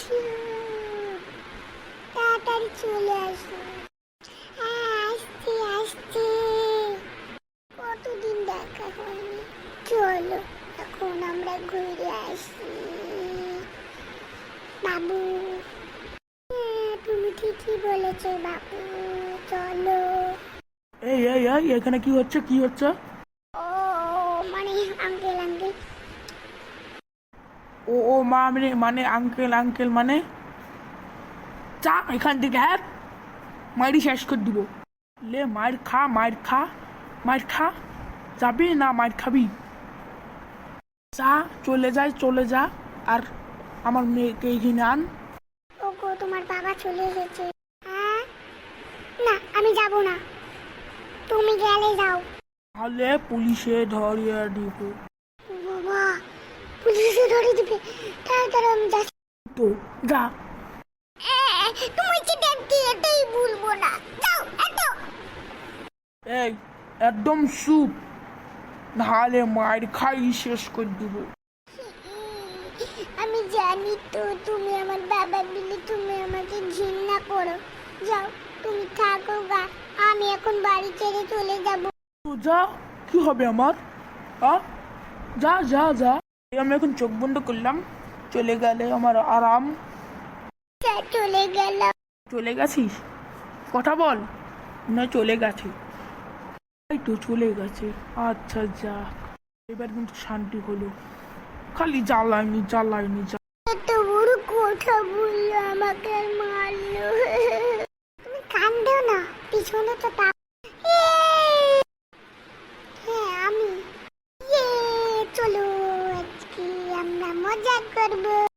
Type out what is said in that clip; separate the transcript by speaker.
Speaker 1: আসো তাড়াতাড়ি চলে আসো। হ্যাঁ আসছি আসছি। কতদিন দেখা হয়নি? চলো এখন আমরা ঘুরে আসি। বাবু। হ্যাঁ, তুমি ঠিকই বলেছ বাবু। চলো।
Speaker 2: এই এই এই এখানে কি হচ্ছে? কি হচ্ছে?
Speaker 1: ও মানে আঙ্কেল
Speaker 2: ও ও মা মানে মানে আঙ্কেল আঙ্কেল মানে? চা এখান থেকে হ্যাঁ মারি শেষ করে দিব। লে মার খা মার খা মার খা। যাবি না মার খাবি? চা চলে যায় চলে যা। আর আমার মেয়েকে এখানে আন।
Speaker 1: ওগো তোমার বাবা চলে এসেছে। হ্যাঁ? না আমি যাব না। তুমি গেলে যাও।
Speaker 2: তাহলে পুলিশে ধরিয়ে দিব।
Speaker 1: পুলিশে ধরে দিবে। তাড়াতাড়ি আমি যাচ্ছি।
Speaker 2: তো যা।
Speaker 1: এ, তুমি যেটা এটাই ভুলবো না। যাও এত।
Speaker 2: এই একদম সুপ নাহলে মার খাই শেষ করে দিব।
Speaker 1: আমি জানি তো তুমি আমার বাবা মিলে তুমি আমাকে ঘৃণা করো। যাও তুমি থাকো গা। আমি এখন বাড়ি ছেড়ে চলে যাব।
Speaker 2: তো যা কি হবে আমার? আ? যা যা যা। এই আমি এখন চোখ বন্ধ করলাম চলে গেলে আমার আরাম।
Speaker 1: চলে গেলাম।
Speaker 2: চলে গেছিস? কথা বল। না চলে গেছে। এই তো চলে গেছে। আচ্ছা যা। এবার কিন্তু শান্তি হলো। খালি জ্বালায়নি জ্বালায়নি
Speaker 1: কথা বলল আমাকে মারলো। তুমি কান্দো না পিছনে তো তা হ্যাঁ আমি ইয়ে চলো আজকে আমরা মজা করব।